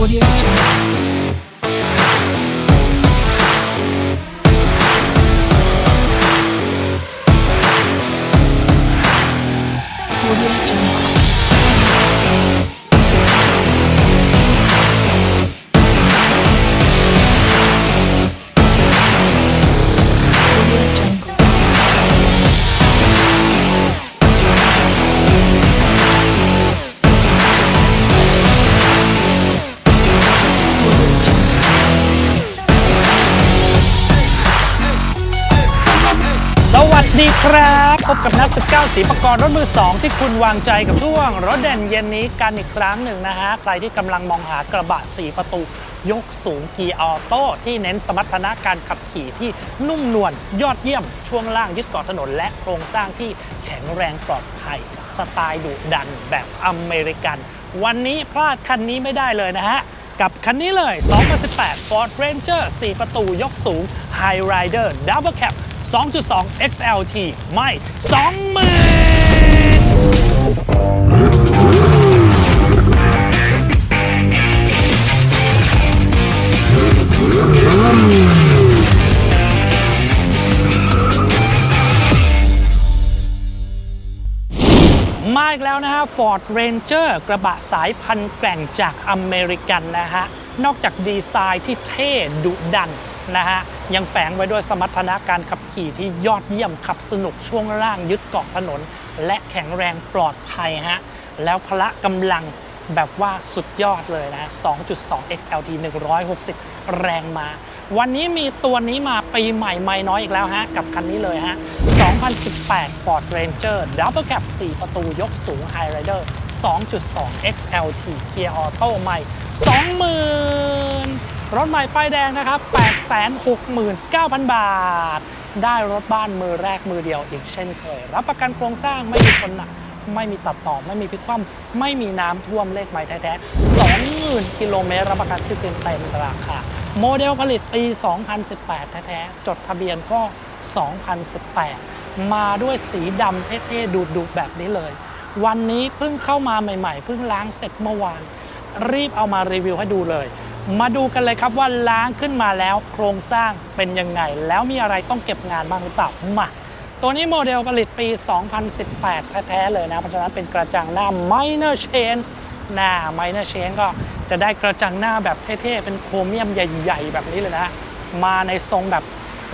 我爹9 สีประกอบรถมือ 2 ที่คุณวางใจกับช่วง รถเด่นเย็นนี้กันอีกครั้งหนึ่งนะฮะ ใครที่กำลังมองหากระบะ 4 ประตู ยกสูงกีออโต้ที่เน้นสมรรถนะการขับขี่ที่นุ่มนวลยอดเยี่ยมช่วงล่างยึดเกาะถนน และโครงสร้างที่แข็งแรงปลอดภัย สไตล์ดุดันแบบอเมริกัน วันนี้พลาดคันนี้ไม่ได้เลยนะฮะกับคันนี้เลย 2018 Ford Ranger 4 ประตูยกสูง High Rider Double Cab 2.2 XLT ไม่ 20,000มาอีกแล้วนะฮะ Ford Ranger กระบะสายพันธุ์แกร่งจากอเมริกันนะฮะ นอกจากดีไซน์ที่เท่ดุดันนะฮะ ยังแฝงไว้ด้วยสมรรถนะการขับขี่ที่ยอดเยี่ยมขับสนุกช่วงล่างยึดเกาะถนน และแข็งแรงปลอดภัยฮะแล้วพละกำลังแบบว่าสุดยอดเลยนะ 2.2 XLT 160 แรงมา วันนี้มีตัวนี้มาปีใหม่ไม่น้อยอีกแล้วฮะ กับคันนี้เลยฮะ 2018 Ford Ranger Double Cab 4 ประตูยกสูง High Rider 2.2 XLT เกียร์ออโต้ใหม่ 20,000 รถใหม่ป้ายแดงนะครับ 869,000 บาท ได้รถบ้านมือแรกมือเดียวอีกเช่นเคย รับประกันโครงสร้างไม่มีชนหนัก ไม่มีตัดต่อ ไม่มีพลิกคว่ำไม่มีน้ำท่วมเลขไม้แท้ๆ20,000กิโลเมตรรับประกันซื้อเต็มเต็มราคาโมเดลผลิตปี 2018 แท้ๆ จดทะเบียนก็ 2018 มาด้วยสีดำเท่ๆ ดูดๆ แบบนี้เลย วันนี้เพิ่งเข้ามาใหม่ๆ เพิ่งล้างเสร็จเมื่อวาน รีบเอามารีวิวให้ดูเลย มาดูกันเลยครับว่าล้างขึ้นมาแล้วโครงสร้างเป็นยังไง แล้วมีอะไรต้องเก็บงานบ้างหรือเปล่ามาตัวนี้โมเดลผลิตปี 2018 แท้ๆเลยนะ เพราะฉะนั้นเป็นกระจังหน้า minor chain หน้า minor chain ก็จะได้กระจังหน้าแบบเท่ๆ เป็นโครเมียมใหญ่ๆ แบบนี้เลยนะ มาในทรงแบบ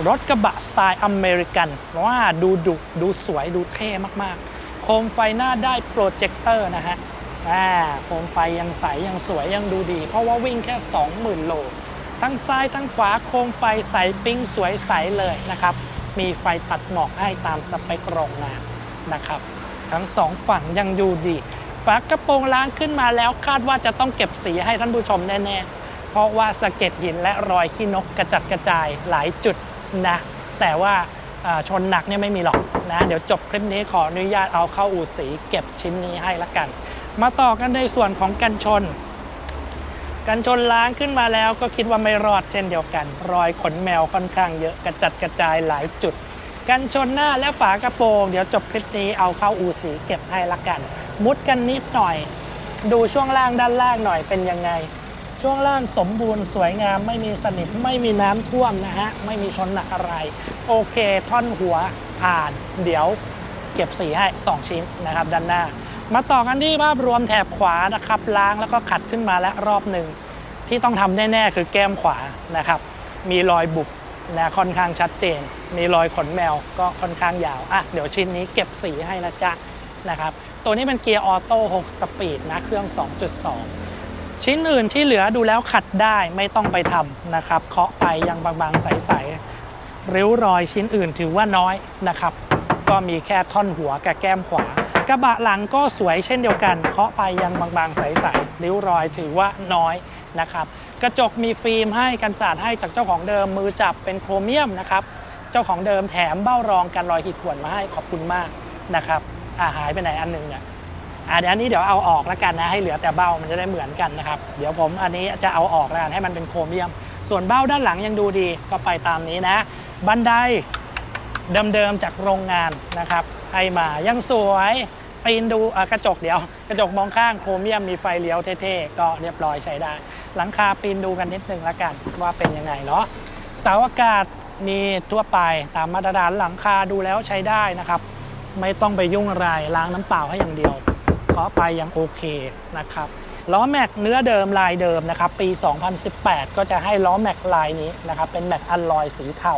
รถกระบะสไตล์อเมริกันว่าดูดุดูสวยดูเท่มากๆ โคมไฟหน้าได้โปรเจคเตอร์นะฮะ อ่าโคมไฟยังใสยังสวยยังดูดี เพราะว่าวิ่งแค่ 20,000 โล ทั้งซ้ายทั้งขวาโคมไฟใสปิ้งสวยใสเลยนะครับ มีไฟตัดหมอกให้ตามสเปคโรงงานนะครับ ทั้งสองฝั่งยังดูดี ฝากระโปรงล้างขึ้นมาแล้วคาดว่าจะต้องเก็บสีให้ท่านผู้ชมแน่ๆ เพราะว่าสะเก็ดหินและรอยขี้นกกระจัดกระจายหลายจุดนะ แต่ว่าอ่าชนหนักเนี่ยไม่มีหรอกนะ เดี๋ยวจบคลิปนี้ขออนุญาตเอาเข้าอู่สีเก็บชิ้นนี้ให้ละกัน มาต่อกันในส่วนของกันชน กันชนล้างขึ้นมาแล้วก็คิดว่าไม่รอดเช่นเดียวกัน รอยขนแมวค่อนข้างเยอะกระจัดกระจายหลายจุด กันชนหน้าและฝากระโปรง เดี๋ยวจบคลิปนี้เอาเข้าอูสีเก็บให้ละกัน มุดกันนิดหน่อย ดูช่วงล่างด้านล่างหน่อยเป็นยังไง ช่วงล่างสมบูรณ์สวยงามไม่มีสนิมไม่มีน้ำท่วมนะฮะไม่มีชนหนักอะไร โอเค ท่อนหัวผ่าน เดี๋ยวเก็บสีให้ 2 ชิ้นนะครับด้านหน้า มาต่อกันที่ภาพรวมแถบขวานะครับล้างแล้วก็ขัดขึ้นมาแล้วรอบหนึ่งที่ต้องทำแน่ๆคือแก้มขวานะครับ มีรอยบุบนะค่อนข้างชัดเจน มีรอยขนแมวก็ค่อนข้างยาวอะเดี๋ยวชิ้นนี้เก็บสีให้นะจ๊ะนะครับ ตัวนี้เป็นเกียร์ออโต้6สปีดนะเครื่อง 2.2 ชิ้นอื่นที่เหลือดูแล้วขัดได้ไม่ต้องไปทำนะครับ เคาะไปยังบางๆใสๆริ้วรอยชิ้นอื่นถือว่าน้อยนะครับ ก็มีแค่ท่อนหัวกับแก้มขวา กระบะหลังก็สวยเช่นเดียวกัน เคาะไปยังบางๆ ใสๆริ้วรอยถือว่าน้อยนะครับ กระจกมีฟิล์มให้กันสาดให้จากเจ้าของเดิมมือจับเป็นโครเมียมนะครับ เจ้าของเดิมแถมเบ้ารองกันรอยขีดข่วนมาให้ขอบคุณมากนะครับอาหายไปไหนอันหนึงเนี่ยอะเดี๋ยวอันนี้เดี๋ยวเอาออกแล้วกันนะให้เหลือแต่เบ้ามันจะได้เหมือนกันนะครับเดี๋ยวผมอันนี้จะเอาออกแล้วกันให้มันเป็นโครเมียม ส่วนเบ้าด้านหลังยังดูดีก็ไปตามนี้นะ บันไดเดิมๆจากโรงงานนะครับ ให้มายังสวยปีนดูกระจกเดี๋ยว กระจกมองข้างโครเมียมมีไฟเลี้ยวเท่ๆ ก็เรียบร้อยใช้ได้ หลังคาปีนดูกันนิดนึงละกันว่าเป็นยังไงเนาะเสาอากาศมีทั่วไปตามมาตรฐานหลังคาดูแล้วใช้ได้นะครับ ไม่ต้องไปยุ่งอะไรล้างน้ำเปล่าให้อย่างเดียวเคาะไปยังโอเคนะครับล้อแม็กเนื้อเดิมลายเดิมนะครับปี 2018 ก็จะให้ล้อแม็กลายนี้นะครับเป็นแม็กอัลลอยสีเทา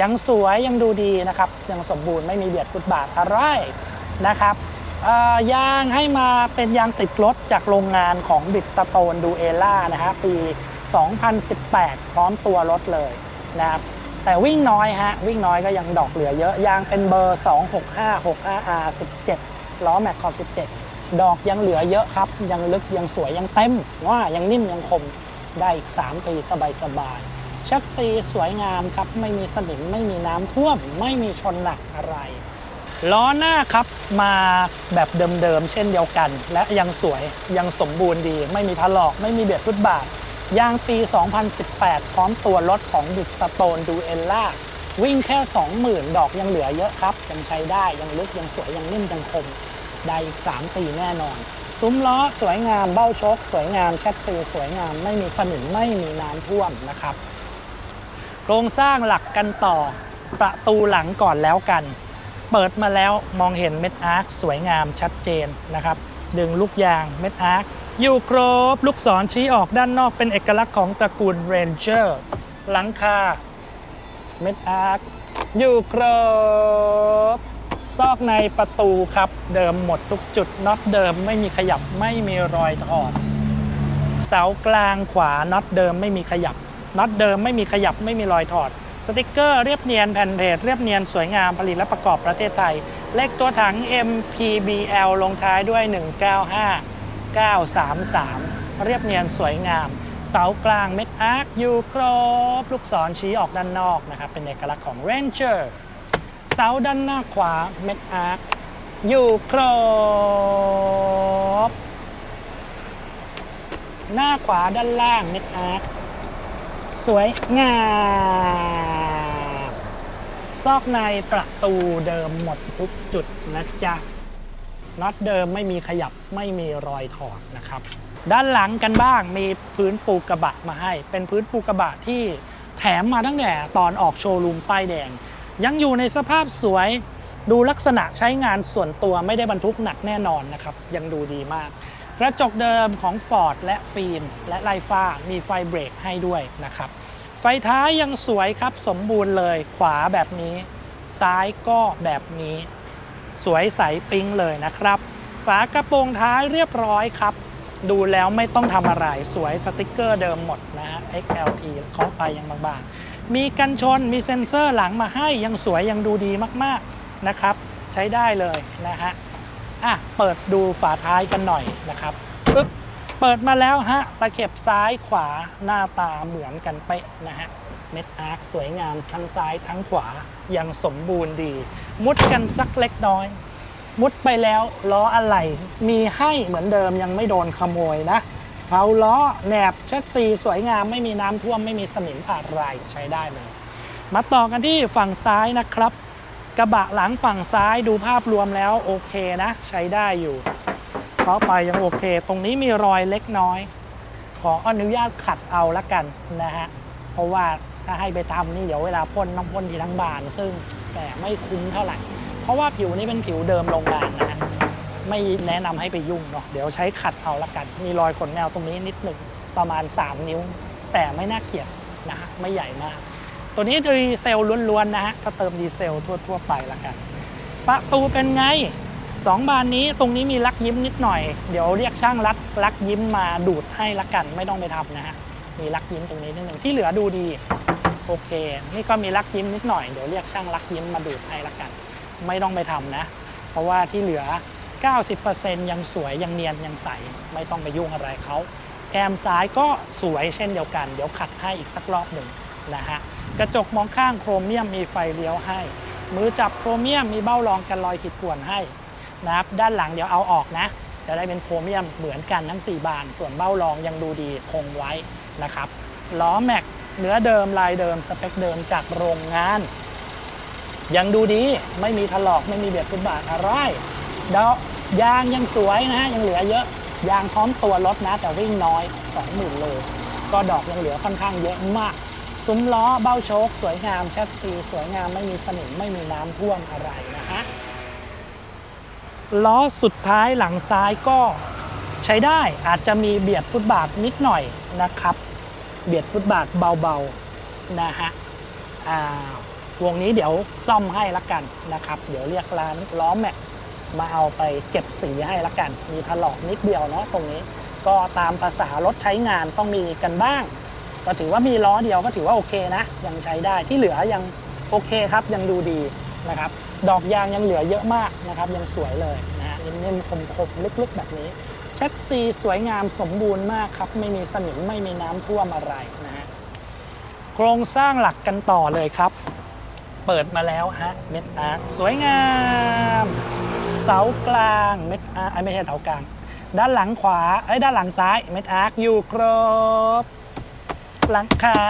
ยังสวยยังดูดีนะครับ ยังสมบูรณ์ไม่มีเบียดฟุตบาทอะไรนะครับยางให้มาเป็นยางติดรถจากโรงงานของบิดสโตนดูเอล่านะฮะปี 2018 พร้อมตัวรถเลยนะครับแต่วิ่งน้อยฮะ วิ่งน้อยก็ยังดอกเหลือเยอะ ยางเป็นเบอร์ 26565R 17 ล้อแม็กคอม17 ดอกยังเหลือเยอะครับ ยังลึกยังสวยยังเต็มว่ายังนิ่มยังคมได้อีก 3 ปีสบายๆ ชักซีสวยงามครับ ไม่มีสนิมไม่มีน้ำท่วม ไม่มีชนหนักอะไรล้อหน้าครับมาแบบเดิมๆเช่นเดียวกัน และยังสวยยังสมบูรณ์ดี ไม่มีถลอกไม่มีเบียดฟุตบาทยางปี 2018 พร้อมตัวรถของบิดสโตนดูเอลล่าวิ่งแค่ 20,000 ดอกยังเหลือเยอะครับ ยังใช้ได้ยังลึกยังสวยยังนิ่มยังคม ได้อีก 3 ปีแน่นอน ซุ้มล้อสวยงามเบ้าชก สวยงามแชกซีสวยงามไม่มีสนิมไม่มีน้ำท่วมนะครับ โครงสร้างหลักกันต่อ ประตูหลังก่อนแล้วกัน เปิดมาแล้วมองเห็นเม็ดอาร์คสวยงามชัดเจนนะครับ ดึงลูกยางเม็ดอาร์คอยู่ครบ ลูกศรชี้ออกด้านนอกเป็นเอกลักษณ์ของตระกูลเรนเจอร์หลังคาเม็ดอาร์คอยู่ครบ ซอกในประตูครับ เดิมหมดทุกจุดน็อตเดิมไม่มีขยับไม่มีรอยถอด เสากลางขวาน็อตเดิมไม่มีขยับ น็อตเดิมไม่มีขยับไม่มีรอยถอด สติกเกอร์เรียบเนียนแผ่นเพจเรียบเนียนสวยงามผลิตและประกอบประเทศไทย เลขตัวถัง MPBL ลงท้ายด้วย 195 933 เรียบเนียนสวยงาม เสากลางเม็ดอาร์คอยู่ครบ ลูกศรชี้ออกด้านนอกนะครับเป็นเอกลักษณ์ของ Ranger เสาด้านหน้าขวาเม็ดอาร์คอยู่ครบ หน้าขวาด้านล่างเม็ดอาร์ค สวยงามซอกในประตูเดิมหมดทุกจุดนะจ๊ะน็อตเดิมไม่มีขยับไม่มีรอยถอดนะครับ ด้านหลังกันบ้างมีพื้นปูกระบะมาให้ เป็นพื้นปูกระบะที่แถมมาตั้งแต่ตอนออกโชว์รูมป้ายแดง ยังอยู่ในสภาพสวย ดูลักษณะใช้งานส่วนตัวไม่ได้บรรทุกหนักแน่นอนนะครับ ยังดูดีมาก กระจกเดิมของ Ford และฟิล์ม และไลฟ้ามีไฟเบรกให้ด้วยนะครับ ไฟท้ายยังสวยครับสมบูรณ์เลยขวาแบบนี้ ซ้ายก็แบบนี้ สวยใสปิ๊งเลยนะครับ ฝากระโปรงท้ายเรียบร้อยครับ ดูแล้วไม่ต้องทำอะไรสวยสติกเกอร์เดิมหมดนะฮะ XLT เคาะไปยังบางๆ มีกันชนมีเซ็นเซอร์หลังมาให้ยังสวยยังดูดีมากๆนะครับ ใช้ได้เลยนะฮะ อะเปิดดูฝาท้ายกันหน่อยนะครับปึ๊บเปิดมาแล้วฮะตะเข็บซ้ายขวาหน้าตาเหมือนกันเป๊ะนะฮะเม็ดอาร์คสวยงามทั้งซ้ายทั้งขวายังสมบูรณ์ดี มุดกันสักเล็กน้อย มุดไปแล้วล้ออะไรมีให้เหมือนเดิมยังไม่โดนขโมยนะเผาล้อแหนบชัดซีสวยงามไม่มีน้ำท่วมไม่มีสนิมอะไรใช้ได้เลย มาต่อกันที่ฝั่งซ้ายนะครับ กระบะหลังฝั่งซ้ายดูภาพรวมแล้วโอเคนะ ใช้ได้อยู่เพราะไปยังโอเค ตรงนี้มีรอยเล็กน้อย ขออนุญาตขัดเอาละกันนะฮะ เพราะว่าถ้าให้ไปทำนี่เดี๋ยวเวลาพ่นต้องพ่นทีทั้งบาน ซึ่งแต่ไม่คุ้มเท่าไหร่ เพราะว่าผิวนี้เป็นผิวเดิมโรงงานนะฮะไม่แนะนำให้ไปยุ่งเนาะเดี๋ยวใช้ขัดเอาละกัน มีรอยขนแมวตรงนี้นิดหนึ่งประมาณ 3 นิ้ว แต่ไม่น่าเกลียดนะฮะไม่ใหญ่มาก ตัวนี้ดีเซลล้วนๆนะฮะก็เติมดีเซลทั่วๆไปละกัน ประตูเป็นไงสองบานนี้ตรงนี้มีลักยิ้มนิดหน่อย เดี๋ยวเรียกช่างรัดลักยิ้มมาดูดให้ละกัน ไม่ต้องไปทำนะฮะมีลักยิ้มตรงนี้นิดหนึ่งที่เหลือดูดีโอเค นี่ก็มีลักยิ้มนิดหน่อยเดี๋ยวเรียกช่างลักยิ้มมาดูดให้ละกัน ไม่ต้องไปทำนะ เพราะว่าที่เหลือ 90%ยังสวยยังเนียนยังใสไม่ต้องไปยุ่งอะไรเขาแกมซ้ายก็สวยเช่นเดียวกัน เดี๋ยวขัดให้อีกสักรอบหนึ่งนะฮะ กระจกมองข้างโครเมียมมีไฟเลี้ยวให้ มือจับโครเมียมมีเบ้ารองกันรอยขีดข่วนให้นะครับด้านหลังเดี๋ยวเอาออกนะ จะได้เป็นโครเมียมเหมือนกันทั้ง 4 บาน ส่วนเบ้ารองยังดูดีคงไว้นะครับล้อแม็กเนื้อเดิมลายเดิมสเปคเดิมจากโรงงาน ยังดูดีไม่มีถลอกไม่มีเบียดฟุตบาทอะไรดอกยางยังสวยนะฮะยังเหลือเยอะยางพร้อมตัวรถนะแต่วิ่งน้อย 20,000โลก็ดอกยังเหลือค่อนข้างเยอะมาก ซุ้มล้อเบ้าโชค สวยงามแชสซีสวยงามไม่มีสนิมไม่มีน้ำท่วมอะไรนะฮะล้อสุดท้ายหลังซ้ายก็ใช้ได้อาจจะมีเบียดฟุตบาทนิดหน่อยนะครับ เบียดฟุตบาทเบาๆนะฮะอ่าวงนี้เดี๋ยวซ่อมให้ละกันนะครับ เดี๋ยวเรียกร้านล้อแม็กมาเอาไปเก็บสีให้ละกัน มีถลอกนิดเดียวเนาะตรงนี้ ก็ตามภาษารถใช้งานต้องมีกันบ้าง ก็ถือว่ามีล้อเดียวก็ถือว่าโอเคนะ ยังใช้ได้ที่เหลือยังโอเคครับยังดูดีนะครับ ดอกยางยังเหลือเยอะมากนะครับ ยังสวยเลยนะฮะนิ่มๆคมๆลึกๆแบบนี้แชสซีสวยงามสมบูรณ์มากครับ ไม่มีสนิมไม่มีน้ำท่วมอะไรนะฮะโครงสร้างหลักกันต่อเลยครับ เปิดมาแล้วฮะเม็ดอาร์สวยงาม เสากลางเม็ดอาร์ไม่ใช่เสากลาง ด้านหลังขวาเอ้ด้านหลังซ้ายเม็ดอาร์อยู่ครบ หลังคา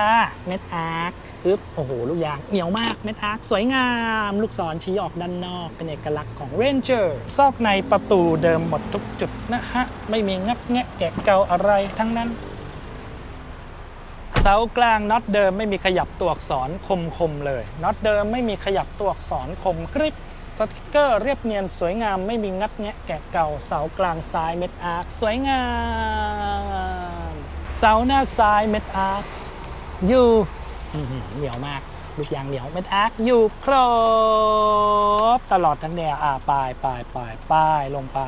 เม็ดอาร์คอึ๊บโอ้โห ลูกยางเหนียวมากเม็ดอาร์คสวยงาม ลูกศรชี้ออกด้านนอก เป็นเอกลักษณ์ของ Ranger ซอกในประตูเดิมหมดทุกจุดนะฮะ ไม่มีงับแงะแกะเกาอะไรทั้งนั้น เสากลางน็อตเดิมไม่มีขยับตัวอักษรคมคมๆเลยน็อตเดิมไม่มีขยับตัวอักษรคมกริบสติกเกอร์เรียบเนียนสวยงามไม่มีงัดแงะแกะเก่าเสากลางซ้ายเม็ดอาร์คสวยงาม เสาหน้าซ้ายเม็ดอาร์คอยู่เหนียวมาก ลูกยางเหนียวเม็ดอาร์คอยู่ครบ ตลอดทั้งแนวอ่าปลายปลายปลายปลายลงไป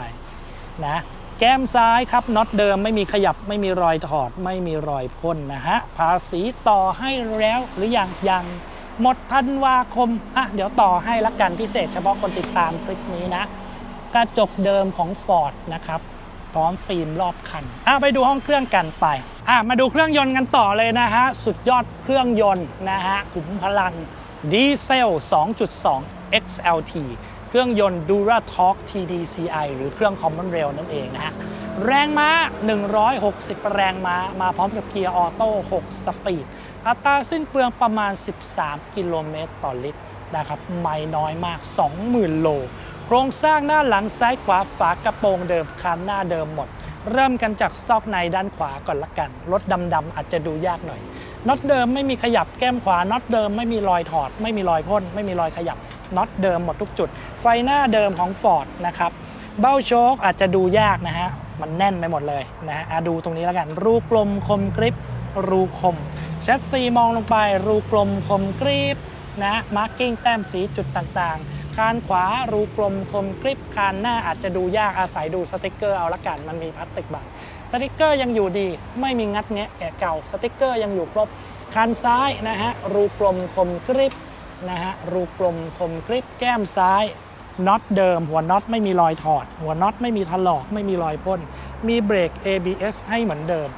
นะแก้มซ้ายครับน็อตเดิมไม่มีขยับไม่มีรอยถอดไม่มีรอยพ่นนะฮะ ภาษีต่อให้แล้วหรือยังยังหมดธันวาคม อะ เดี๋ยวต่อให้ละกันพิเศษเฉพาะคนติดตามคลิปนี้นะ กระจกเดิมของ Ford นะครับ พร้อมฟิล์มรอบคัน อะ ไปดูห้องเครื่องกันไป อะมาดูเครื่องยนต์กันต่อเลยนะฮะ สุดยอดเครื่องยนต์นะฮะขุมพลังดีเซล 2.2 XLT เครื่องยนต์ DuraTorque TDCI หรือเครื่อง Common Rail นั่นเองนะฮะ แรงม้า 160 แรงม้า มาพร้อมกับเกียร์ออโต้ 6 สปีด อัตราสิ้นเปลืองประมาณ 13 กิโลเมตรต่อลิตรนะครับ ไม่น้อยมาก 20,000 โล โครงสร้างหน้าหลังซ้ายขวาฝากระโปรงเดิมคันหน้าเดิมหมด เริ่มกันจากซอกในด้านขวาก่อนละกันรถดำๆอาจจะดูยากหน่อยน็อตเดิมไม่มีขยับแก้มขวาน็อตเดิมไม่มีรอยถอด ไม่มีรอยพ่นไม่มีรอยขยับน็อตเดิมหมดทุกจุด ไฟหน้าเดิมของ Ford นะครับเบ้าโชคอาจจะดูยากนะฮะมันแน่นไปหมดเลยนะฮะดูตรงนี้แล้วกัน รูกลมคมกริบรูคมแชสซีมองลงไป รูกลมคมกริบนะมาร์กิ้งแต้มสีจุดต่างๆ คานขวารูกลมคมกริบคานหน้าอาจจะดูยากอาศัยดูสติกเกอร์เอาละกันมันมีพลาสติกบังสติกเกอร์ยังอยู่ดี ไม่มีงัดแงะแกะเก่าสติกเกอร์ยังอยู่ครบคานซ้ายนะฮะรูกลมคมกริบนะฮะรูกลมคมกริบแก้มซ้ายน็อตเดิม หัวน็อตไม่มีรอยถอด หัวน็อตไม่มีถลอกไม่มีรอยพ่นมีเบรก ABS ให้เหมือนเดิม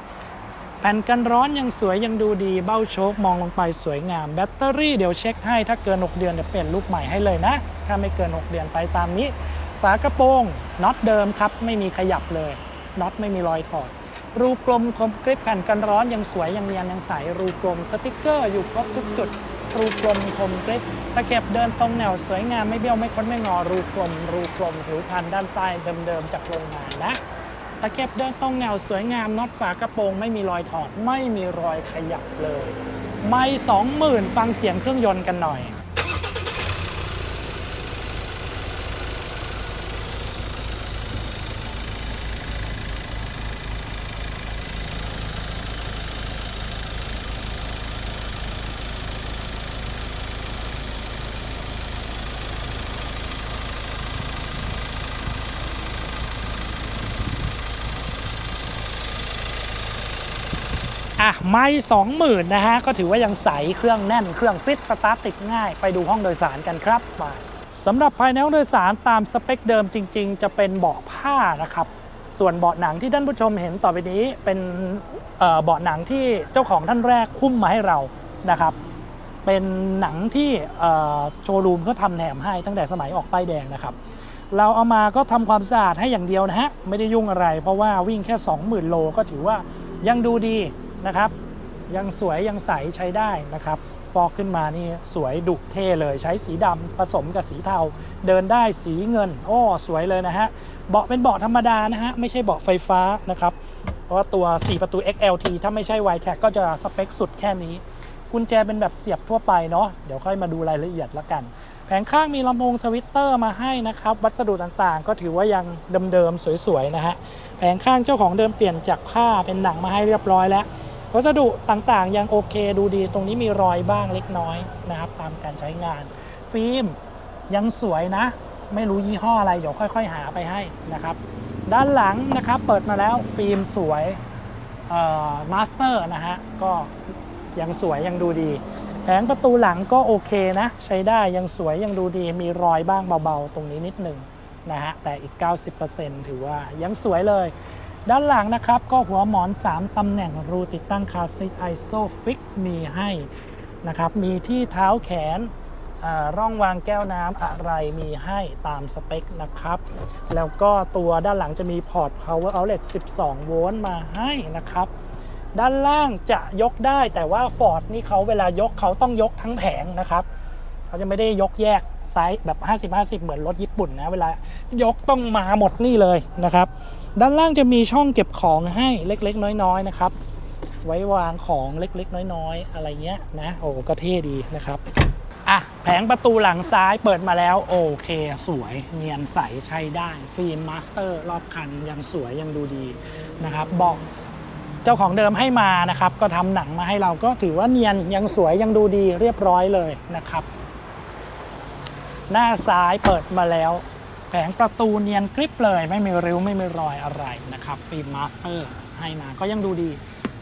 แผ่นกันร้อนยังสวยยังดูดี เบ้าโชคมองลงไปสวยงาม แบตเตอรี่เดี๋ยวเช็คให้ ถ้าเกิน 6 เดือนเดี๋ยวเปลี่ยนลูกใหม่ให้เลยนะ ถ้าไม่เกิน 6 เดือนไปตามนี้ ฝากระโปรงน็อตเดิมครับ ไม่มีขยับเลยน็อตไม่มีรอยถอด รูกลมคมกริบแผ่นกันร้อนยังสวยยังเนียนยังใสรูกลมสติกเกอร์อยู่ครบทุกจุด รูกลมคมกริบตะเก็บเดินตรงแนวสวยงามไม่เบี้ยวไม่ค้นไม่งอ รูกลม รูกลมผิวพันธุ์ด้านใต้เดิมๆจากโรงงานนะ ตะเก็บเดินตรงแนวสวยงามน็อตฝากระโปรง ไม่มีรอยถอด ไม่มีรอยขยับเลย ไม่สองหมื่นฟังเสียงเครื่องยนต์กันหน่อย อะไม่สองหมื่นนะฮะ ก็ถือว่ายังใสเครื่องแน่นเครื่องฟิตสตาร์ทติดง่าย ไปดูห้องโดยสารกันครับมาสำหรับภายในห้องโดยสารตามสเปคเดิมจริง ๆ จะเป็นเบาะผ้านะครับ ส่วนเบาะหนังที่ท่านผู้ชมเห็นต่อไปนี้เป็นเบาะหนังที่เจ้าของท่านแรกคุ้มมาให้เรานะครับ เป็นหนังที่โชว์รูมเขาทำแถมให้ตั้งแต่สมัยออกป้ายแดงนะครับ เราเอามาก็ทำความสะอาดให้อย่างเดียวนะฮะไม่ได้ยุ่งอะไร เพราะว่าวิ่งแค่ 20,000 โลก็ถือว่ายังดูดี นะครับ ยังสวยยังใสใช้ได้นะครับ ฟอกขึ้นมานี่สวยดุเท่เลยใช้สีดำผสมกับสีเทา เดินได้สีเงิน โอ้สวยเลยนะฮะ เบาะเป็นเบาะธรรมดานะฮะ ไม่ใช่เบาะไฟฟ้านะครับ เพราะว่าตัว 4 ประตู XLT ถ้าไม่ใช่ y t a c ก็จะสเปคสุดแค่นี้กุญแจเป็นแบบเสียบทั่วไปเนาะเดี๋ยวค่อยมาดูรายละเอียดละกัน แผงข้างมีลำโพงทวิตเตอร์มาให้นะครับ วัสดุต่างๆ ก็ถือว่ายังเดิมๆ สวยๆ นะฮะ แผงข้างเจ้าของเดิมเปลี่ยนจากผ้าเป็นหนังมาให้เรียบร้อยแล้ว วัสดุต่างๆ ยังโอเคดูดี ตรงนี้มีรอยบ้างเล็กน้อยนะครับตามการใช้งาน ฟิล์มยังสวยนะ ไม่รู้ยี่ห้ออะไร เดี๋ยวค่อย ๆ หาไปให้นะครับ ด้านหลังนะครับเปิดมาแล้วฟิล์มสวยมาสเตอร์นะฮะก็ยังสวยยังดูดี แผงประตูหลังก็โอเคนะ ใช้ได้ยังสวยยังดูดีมีรอยบ้างเบาๆ ตรงนี้นิดหนึ่งนะฮะแต่อีก 90%ถือว่ายังสวยเลย ด้านหลังนะครับก็หัวหมอน 3 ตำแหน่งรูติดตั้งคาร์ซีทไอโซฟิกมีให้นะครับมีที่เท้าแขนอ่าร่องวางแก้วน้ำอะไรมีให้ตามสเปคนะครับ แล้วก็ตัวด้านหลังจะมีพอร์ต power outlet 12 โวลต์มาให้นะครับ ด้านล่างจะยกได้แต่ว่า Ford นี่เขาเวลายกเขาต้องยกทั้งแผงนะครับ เขาจะไม่ได้ยกแยก ไซส์แบบ 50-50 เหมือนรถญี่ปุ่นนะ เวลายกต้องมาหมดนี่เลยนะครับ ด้านล่างจะมีช่องเก็บของให้เล็กๆ น้อยๆนะครับ ไว้วางของเล็กๆ น้อยๆ อะไรเงี้ยนะ โอ้ก็เท่ดีนะครับอะแผงประตูหลังซ้ายเปิดมาแล้ว โอเค สวยเนียนใสใช้ได้ ฟิล์มมาสเตอร์รอบคันยังสวยยังดูดีนะครับบอกเจ้าของเดิมให้มานะครับ ก็ทำหนังมาให้เราก็ถือว่าเนียนยังสวยยังดูดีเรียบร้อยเลยนะครับ หน้าซ้ายเปิดมาแล้วแผงประตูเนียนกริบเลย ไม่มีริ้วไม่มีรอยอะไรนะครับฟิล์มมาสเตอร์ให้มาก็ยังดูดี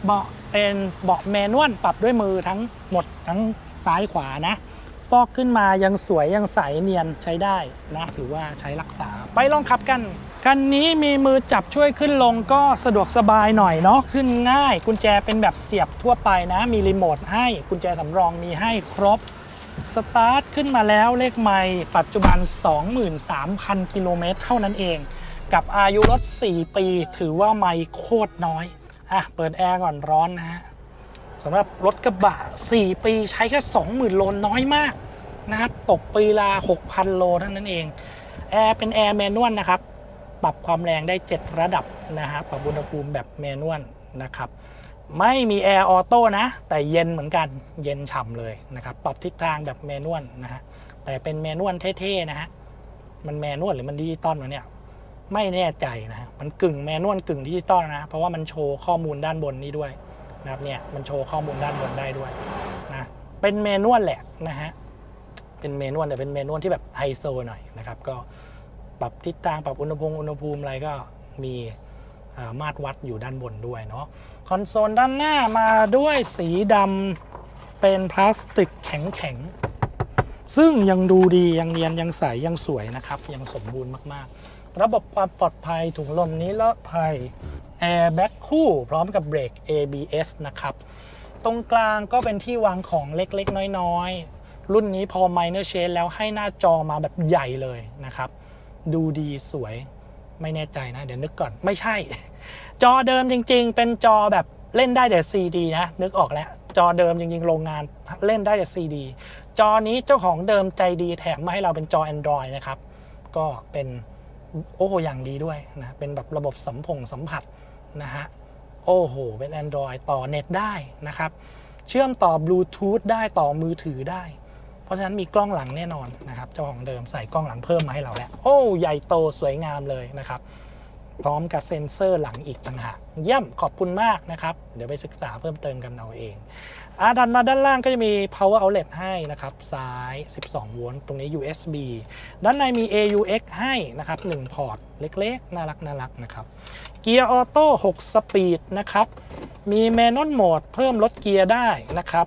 เบาะเป็นเบาะแมนวลปรับด้วยมือทั้งหมดทั้งซ้ายขวานะ ฟอกขึ้นมายังสวยยังใสเนียนใช้ได้นะถือว่าใช้รักษา ไปลองขับกันคันนี้มีมือจับช่วยขึ้นลงก็สะดวกสบายหน่อยเนาะขึ้นง่าย กุญแจเป็นแบบเสียบทั่วไปนะ มีรีโมทให้กุญแจสำรองมีให้ครบ สตาร์ทขึ้นมาแล้วเลขไม่ปัจจุบัน 23,000 กิโลเมตรเท่านั้นเอง กับอายุรถ 4 ปี ถือว่าไม่โคตรน้อย อะ เปิดแอร์ก่อนร้อนนะฮะสำหรับรถกระบะ 4 ปีใช้แค่ 20,000 โลน้อยมากนะครับตกปีละ 6,000 โลเท่านั้นเอง แอร์เป็นแอร์แมนนวลนะครับ ปรับความแรงได้ 7 ระดับนะฮะปรับอุณหภูมิแบบแมนนวลนะครับ ไม่มีแอร์ออโต้นะ แต่เย็นเหมือนกันเย็นฉ่ำเลยนะครับ ปรับทิศทางแบบแมนนวลนะฮะแต่เป็นแมนนวลเท่ๆนะฮะมันแมนนวลหรือมันดิจิตอลวะเนี่ยไม่แน่ใจนะฮะมันกึ่งแมนนวลกึ่งดิจิตอลนะเพราะว่ามันโชว์ข้อมูลด้านบนนี้ด้วยนะครับเนี่ยมันโชว์ข้อมูลด้านบนได้ด้วยนะเป็นแมนนวลแหละนะฮะเป็นแมนนวลแต่เป็นแมนนวลที่แบบไฮโซหน่อยนะครับก็ปรับทิศทางปรับอุณหภูมิอุณหภูมิอะไรก็มี มาตรวัดอยู่ด้านบนด้วยเนาะคอนโซลด้านหน้ามาด้วยสีดำเป็นพลาสติกแข็งๆ ซึ่งยังดูดียังเนียนยังใสยังสวยนะครับ ยังสมบูรณ์มากๆ ระบบความปลอดภัยถุงลมนิรภัยแอร์แบ็กคู่พร้อมกับเบรก ABS นะครับ ตรงกลางก็เป็นที่วางของเล็กๆ น้อยๆ รุ่นนี้พอ Minor Change แล้วให้หน้าจอมาแบบใหญ่เลยนะครับ ดูดีสวย ไม่แน่ใจนะ เดี๋ยวนึกก่อนไม่ใช่ จอเดิมจริง ๆ เป็นจอแบบเล่นได้แต่ CD นะ นึกออกแล้ว จอเดิมจริง ๆ โรงงานเล่นได้แต่ CD จอนี้เจ้าของเดิมใจดีแถมมาให้เราเป็นจอ Android นะครับ ก็เป็นโอ้โหอย่างดีด้วยนะเป็นแบบระบบสัมพงสัมผัสนะฮะโอ้โห เป็น Android ต่อเน็ตได้นะครับ เชื่อมต่อบลูทูธได้ต่อมือถือได้ เพราะฉะนั้นมีกล้องหลังแน่นอนนะครับเจ้าของเดิมใส่กล้องหลังเพิ่มมาให้เราแล้ว โอ้ใหญ่โตสวยงามเลยนะครับพร้อมกับเซ็นเซอร์หลังอีกต่างหากเยี่ยมขอบคุณมากนะครับ เดี๋ยวไปศึกษาเพิ่มเติมกันเอาเอง อาดันมาด้านล่างก็จะมี power outlet ให้นะครับ ซ้าย 12 โวลต์ ตรงนี้ USB ด้านในมี AUX ให้นะครับ 1 พอร์ต เล็กๆ น่ารักน่ารักนะครับ เกียร์ออโต้ 6 สปีดนะครับ มีแมนนวลโหมดเพิ่มลดเกียร์ได้นะครับ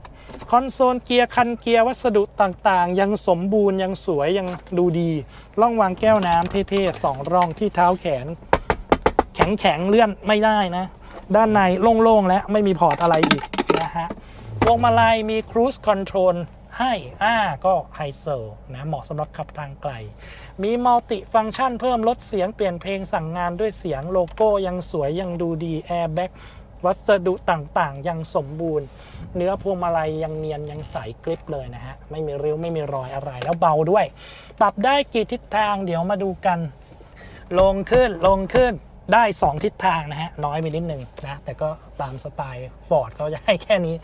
คอนโซลเกียร์คันเกียร์วัสดุต่างๆ ยังสมบูรณ์ยังสวยยังดูดี ร่องวางแก้วน้ำเท่ๆสองร่องที่เท้าแขน แข็งๆเลื่อนไม่ได้นะ ด้านในโล่งๆและไม่มีพอร์ตอะไรอีกนะฮะ พวงมาลัยมี Cruise Control ให้อ่าก็ไฮโซนะเหมาะสำหรับขับทางไกล มีมัลติฟัง c t ชันเพิ่มลดเสียงเปลี่ยนเพลงสั่งงานด้วยเสียงโลโก้ยังสวยยังดูดี Airbag วัสดุต่างๆ ยังสมบูรณ์ เนื้อพวงมาลัยยังเนียนยังใสกริบเลยนะฮะ ไม่มีริ้วไม่มีรอยอะไร แล้วเบาด้วย ปรับได้กี่ทิศทางเดี๋ยวมาดูกัน ลงขึ้นลงขึ้นได้ 2 ทิศทางนะฮะ น้อยไปนิดนึงนะ แต่ก็ตามสไตล์ฟอร์ดเขาจะให้แค่นี้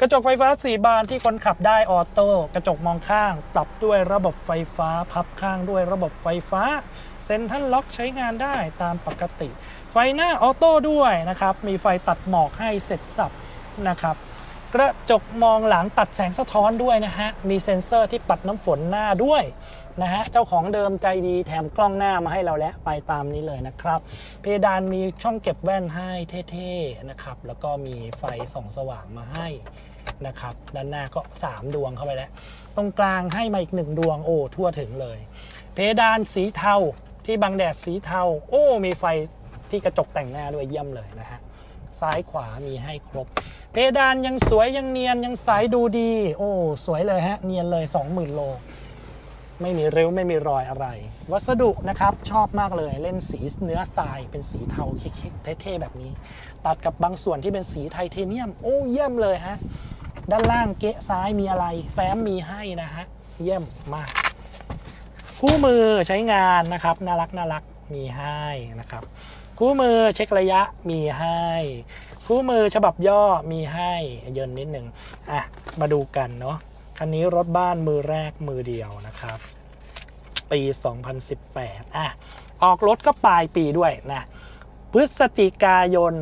กระจกไฟฟ้า 4 บานที่คนขับได้ออโต้กระจกมองข้าง ปรับด้วยระบบไฟฟ้า พับข้างด้วยระบบไฟฟ้า เซ็นทรัลล็อกใช้งานได้ตามปกติ ไฟหน้าออโต้ด้วยนะครับ มีไฟตัดหมอกให้เสร็จสับนะครับกระจกมองหลังตัดแสงสะท้อนด้วยนะฮะ มีเซ็นเซอร์ที่ปัดน้ำฝนหน้าด้วย นะฮะเจ้าของเดิมใจดีแถมกล้องหน้ามาให้เราแล้วไปตามนี้เลยนะครับ เพดานมีช่องเก็บแว่นให้เท่ๆนะครับแล้วก็มีไฟส่องสว่างมาให้นะครับด้านหน้าก็ 3 ดวงเข้าไปแล้ว ตรงกลางให้มาอีกหนึ่งดวงโอ้ทั่วถึงเลย เพดานสีเทาที่บังแดดสีเทา โอ้ มีไฟที่กระจกแต่งหน้าด้วยเยี่ยมเลยนะฮะซ้ายขวามีให้ครบ เพดานยังสวยยังเนียนยังใสดูดี โอ้ สวยเลยฮะ เนียนเลย 20,000 โล ไม่มีริ้วไม่มีรอยอะไร วัสดุนะครับชอบมากเลยเล่นสีเนื้อทรายเป็นสีเทาเท่ๆแบบนี้ ตัดกับบางส่วนที่เป็นสีไทเทเนียม โอ้เยี่ยมเลยฮะ ด้านล่างเกะซ้ายมีอะไรแฟ้มมีให้นะฮะ เยี่ยมมากคู่มือใช้งานนะครับ น่ารักน่ารักมีให้นะครับ คู่มือเช็คระยะมีให้ คู่มือฉบับย่อมีให้เยินนิดหนึ่งอะมาดูกันเนาะ คันนี้รถบ้านมือแรกมือเดียวนะครับ ปี 2018 อะ ออกรถก็ปลายปีด้วยนะพฤศจิกายน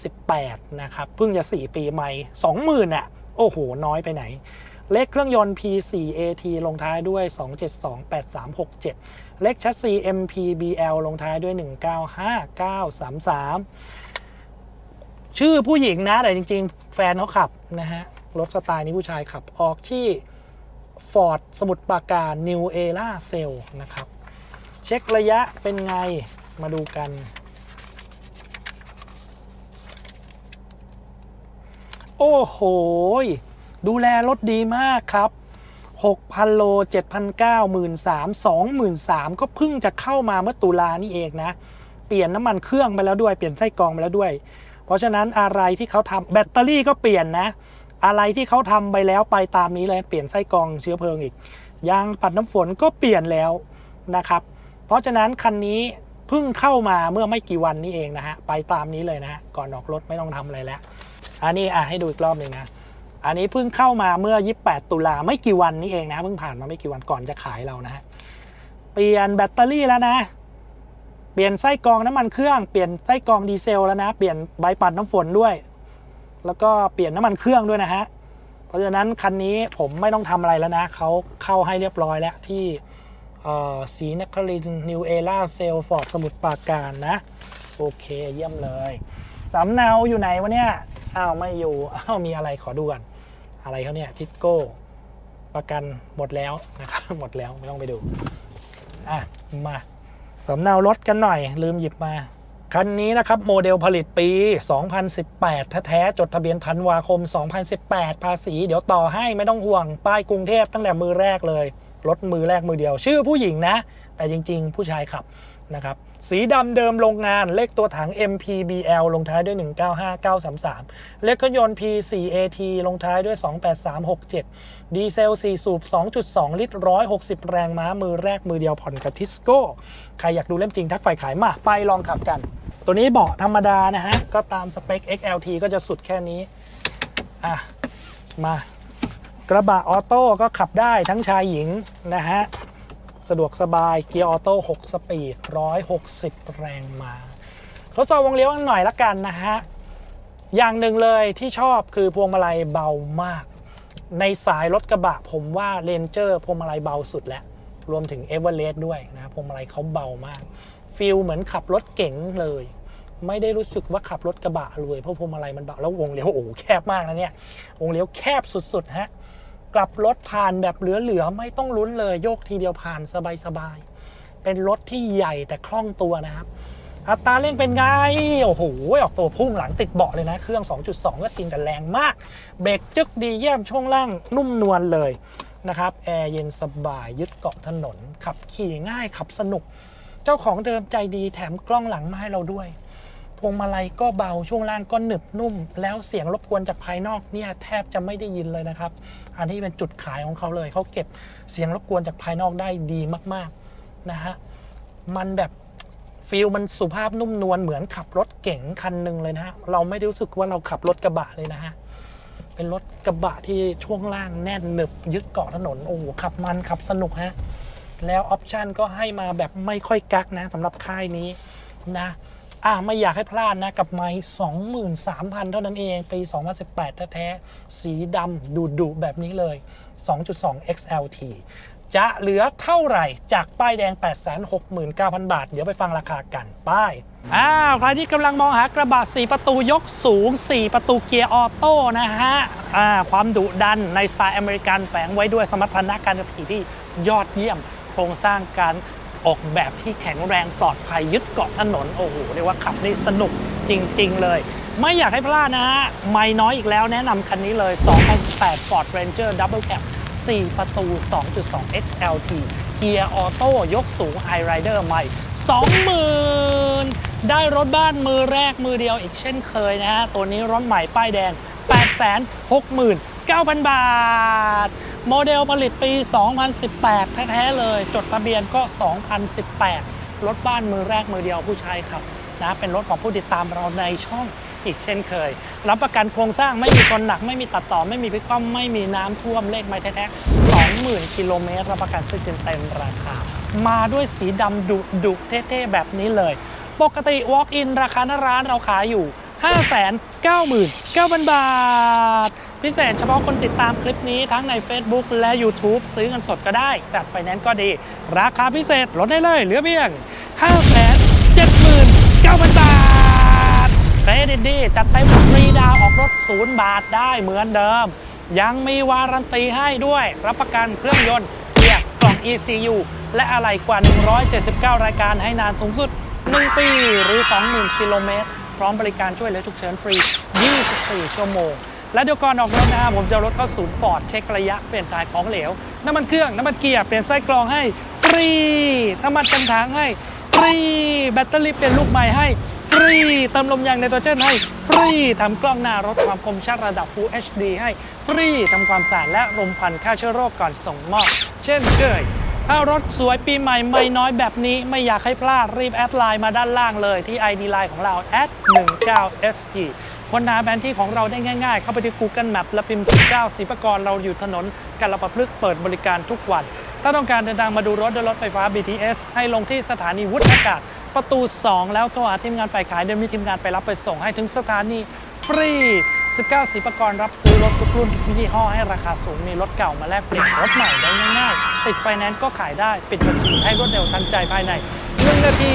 2018 นะครับ เพิ่งจะ 4 ปีใหม่ 20,000อะ โอ้โห น้อยไปไหน เลขเครื่องยนต์ P4AT ลงท้ายด้วย 2728367 เลขชัสซี MPBL ลงท้ายด้วย155933 ชื่อผู้หญิงนะ แต่จริง ๆ แฟนเขาขับนะฮะ รถสไตล์นี้ผู้ชายขับออกที่ Ford สมุทรปราการ New Era Cell นะครับ เช็คระยะเป็นไงมาดูกัน โอ้โห ดูแลรถดีมากครับ 6,000 โล 7,900 13,000 23,000 ก็เพิ่งจะเข้ามาเมื่อตุลานี่เองนะ เปลี่ยนน้ำมันเครื่องไปแล้วด้วย เปลี่ยนไส้กรองไปแล้วด้วย เพราะฉะนั้นอะไรที่เขาทำแบตเตอรี่ก็เปลี่ยนนะ อะไรที่เขาทำไปแล้วไปตามนี้เลยเปลี่ยนไส้กรองเชื้อเพลิงอีกยางปัดน้ำฝนก็เปลี่ยนแล้วนะครับ เพราะฉะนั้นคันนี้เพิ่งเข้ามาเมื่อไม่กี่วันนี้เองนะฮะไปตามนี้เลยนะฮะก่อนออกรถไม่ต้องทำอะไรแล้ว อันนี้อะให้ดูอีกรอบหนึ่งนะอันนี้เพิ่งเข้ามาเมื่อ 28 ตุลาไม่กี่วันนี้เองนะเพิ่งผ่านมาไม่กี่วันก่อนจะขายเรานะฮะเปลี่ยนแบตเตอรี่แล้วนะ เปลี่ยนไส้กรองน้ำมันเครื่องเปลี่ยนไส้กรองดีเซลแล้วนะ เปลี่ยนใบปัดน้ำฝนด้วย แล้วก็เปลี่ยนน้ำมันเครื่องด้วยนะฮะ เพราะฉะนั้นคันนี้ผมไม่ต้องทำอะไรแล้วนะเขาเข้าให้เรียบร้อยแล้วที่สีนครินนิวเอล่าเซลฟอร์ดสมุทรปราการนะ โอเคเยี่ยมเลยสำเนาอยู่ไหนวะเนี่ยอ้าวไม่อยู่อ้าวมีอะไรขอดูกันอะไรเขาเนี่ยทิตโก้ประกันหมดแล้วนะครับหมดแล้วไม่ต้องไปดูอะมาสำเนารถกันหน่อย ลืมหยิบมา คันนี้นะครับโมเดลผลิตปี 2018 แท้ๆจดทะเบียนธันวาคม 2018 ภาษี เดี๋ยวต่อให้ไม่ต้องห่วง ป้ายกรุงเทพตั้งแต่มือแรกเลยรถมือแรกมือเดียว ชื่อผู้หญิงนะ แต่จริง ๆ ผู้ชายขับนะครับสีดำเดิมโรงงานเลขตัวถัง MPBL ลงท้ายด้วย 195933 เลขเครื่องยนต์ P4AT ลงท้ายด้วย 28367 ดีเซล 4 สูบ 2.2 ลิตร 160 แรงม้ามือแรกมือเดียวผ่อนกับทิสโก้ ใครอยากดูเล่มจริงทักฝ่ายขายมา ไปลองขับกัน ตัวนี้เบาะธรรมดานะฮะ ก็ตามสเปค XLT ก็จะสุดแค่นี้ อะ มา กระบะออโต้ก็ขับได้ทั้งชายหญิงนะฮะ สะดวกสบายเกียร์ออโต้6สปีด 160 แรงมาทดสอบวงเลี้ยวกันหน่อยละกันนะฮะ อย่างหนึ่งเลยที่ชอบคือพวงมาลัยเบามาก ในสายรถกระบะผมว่าเ a นเจอร์พวงมาลัยเบาสุดแล้วรวมถึงเอเวอเรสต์ด้วยนะพวงมาลัยเขาเบามาก ฟีลเหมือนขับรถเก๋งเลย ไม่ได้รู้สึกว่าขับรถกระบะเลยเพราะพวงมาลัยมันเบาแล้ววงเลี้ยวโอ้แคบมากนะเนี่ยวงเลี้ยวแคบสุดๆฮะกลับรถผ่านแบบเหลือๆไม่ต้องลุ้นเลยโยกทีเดียวผ่านสบายๆเป็นรถที่ใหญ่แต่คล่องตัวนะครับอัตราเร่งเป็นไง โอ้โห ออกตัวพุ่งหลังติดเบาะเลยนะ เครื่อง 2.2 ก็จริงแต่แรงมาก เบรกจึกดีเยี่ยมช่วงล่างนุ่มนวลเลยนะครับ แอร์เย็นสบายยึดเกาะถนน ขับขี่ง่ายขับสนุก เจ้าของเดิมใจดีแถมกล้องหลังมาให้เราด้วย พวงมาลัยก็เบาช่วงล่างก็หนึบนุ่ม แล้วเสียงรบกวนจากภายนอกเนี่ยแทบจะไม่ได้ยินเลยนะครับ อันนี้เป็นจุดขายของเขาเลยเขาเก็บเสียงรบกวนจากภายนอกได้ดีมากๆนะฮะมันแบบฟีลมันสุภาพนุ่มนวลเหมือนขับรถเก๋งคันหนึ่งเลยนะฮะเราไม่ได้รู้สึกว่าเราขับรถกระบะเลยนะฮะเป็นรถกระบะที่ช่วงล่างแน่นหนึบยึดเกาะถนนโอ้ขับมันขับสนุกฮะ แล้วออปชันก็ให้มาแบบไม่ค่อยกักนะสำหรับค่ายนี้นะอะไม่อยากให้พลาดนะ กับไม้23,000 เท่านั้นเองปี 2018 แท้ๆสีดำดุดุแบบนี้เลย 2.2 XLT จะเหลือเท่าไหร่จากป้ายแดง 869,000 บาท เดี๋ยวไปฟังราคากัน ป้าย อ้าว ใครที่กำลังมองหากระบะ 4 ประตูยกสูง 4 ประตูเกียร์ออโต้นะฮะ อ่า ความดุดันในสไตล์อเมริกันแฝงไว้ด้วยสมรรถนะการขับขี่ที่ยอดเยี่ยม โครงสร้างการออกแบบที่แข็งแรงปลอดภัยยึดเกาะถนน โอ้โหเรียกว่าขับได้สนุกจริง ๆ เลย ไม่อยากให้พลาดนะฮะไม่น้อยอีกแล้วแนะนำคันนี้เลย 2018 Ford Ranger Double Cab 4 ประตู 2.2 XLT เกียร์ออโต้ยกสูง High Rider ใหม่ 20,000 ได้รถบ้านมือแรกมือเดียวอีกเช่นเคยนะฮะ ตัวนี้รถใหม่ป้ายแดง 869,000 บาท โมเดลผลิตปี 2018 แท้ ๆ เลย จดทะเบียนก็ 2018 รถบ้านมือแรกมือเดียวผู้ชายครับนะเป็นรถของผู้ติดตามเราในช่องอีกเช่นเคย รับประกันโครงสร้างไม่มีชนหนัก ไม่มีตัดต่อ ไม่มีพิกคว่ำไม่มีน้ำท่วมเลขไม้แท้ๆ20,000 กิโลเมตร รับประกันซื้อเต็มๆราคา มาด้วยสีดำดุดุเท่ ๆ แบบนี้เลย ปกติ Walk-in ราคาหน้าร้านเราขายอยู่ 599,000 บาท พิเศษเฉพาะคนติดตามคลิปนี้ทั้งใน Facebook และ YouTube ซื้อเงินสดก็ได้ จัดไฟแนนซ์ก็ดี ราคาพิเศษลดได้เลยเหลือเพียง 579,000 บาทเครดิตดี จัดเต็มฟรีดาวออกรถ 0 บาทได้เหมือนเดิม ยังมีวารันตีให้ด้วย รับประกันเครื่องยนต์เกียร์กล่อง ECU และอะไหล่กว่า 179 รายการให้นานสูงสุด 1 ปีหรือ 20,000 กิโลเมตร พร้อมบริการช่วยเหลือฉุกเฉินฟรี 24 ชั่วโมง และเดี๋ยวก่อนออกรถนะครับผมจะรถเข้าศูนย์ฟอร์ดเช็คระยะเปลี่ยนถ่ายของเหลว น้ำมันเครื่อง น้ำมันเกียร์ เปลี่ยนไส้กรองให้ฟรี น้ำมันกันถังให้ฟรี แบตเตอรี่เปลี่ยนลูกใหม่ให้ฟรีเติมลมยางไนโตรเจนให้ฟรีทำกล้องหน้ารถความคมชัดระดับ Full HD ให้ฟรีทำความสะอาดและรมควันฆ่าเชื้อโรคก่อนส่งมอบเช่นเคยถ้ารถสวยปีใหม่ไม่น้อยแบบนี้ไม่อยากให้พลาดรีบแอดไลน์มาด้านล่างเลยที่ ID ไลน์ของเรา @19sp ค้นหาแผนที่ของเราได้ง่ายๆ เข้าไปที่ Google Map และพิมพ์ 19สีประกรเราอยู่ถนนกัลปะพฤกษ์เปิดบริการทุกวัน ถ้าต้องการเดินทางมาดูรถด้วยรถไฟฟ้า BTS ให้ลงที่สถานีวุฒากาศ ประตู 2 แล้วโทรหาทีมงานฝ่ายขายเดี๋ยวมีทีมงานไปรับไปส่งให้ถึงสถานีฟรี 19สีประกรรับซื้อรถทุกรุ่นทุกยี่ห้อให้ราคาสูงมีรถเก่ามาแลกเปลี่ยนรถใหม่ได้ง่ายๆติดไฟแนนซ์ก็ขายได้ปิดบัญชีให้รวดเร็วทันใจภายใน1นาที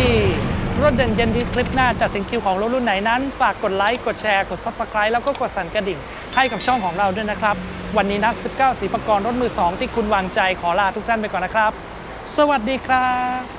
รถเด่นเย็นที่คลิปหน้าจัดถึงคิวของรถรุ่นไหนนั้น ฝากกดไลค์ กดแชร์ กด Subscribe แล้วก็กดสั่นกระดิ่ง ให้กับช่องของเราด้วยนะครับ วันนี้นับ 19สีประกรณ์รถมือ 2 ที่คุณวางใจขอลาทุกท่านไปก่อนนะครับ สวัสดีครับ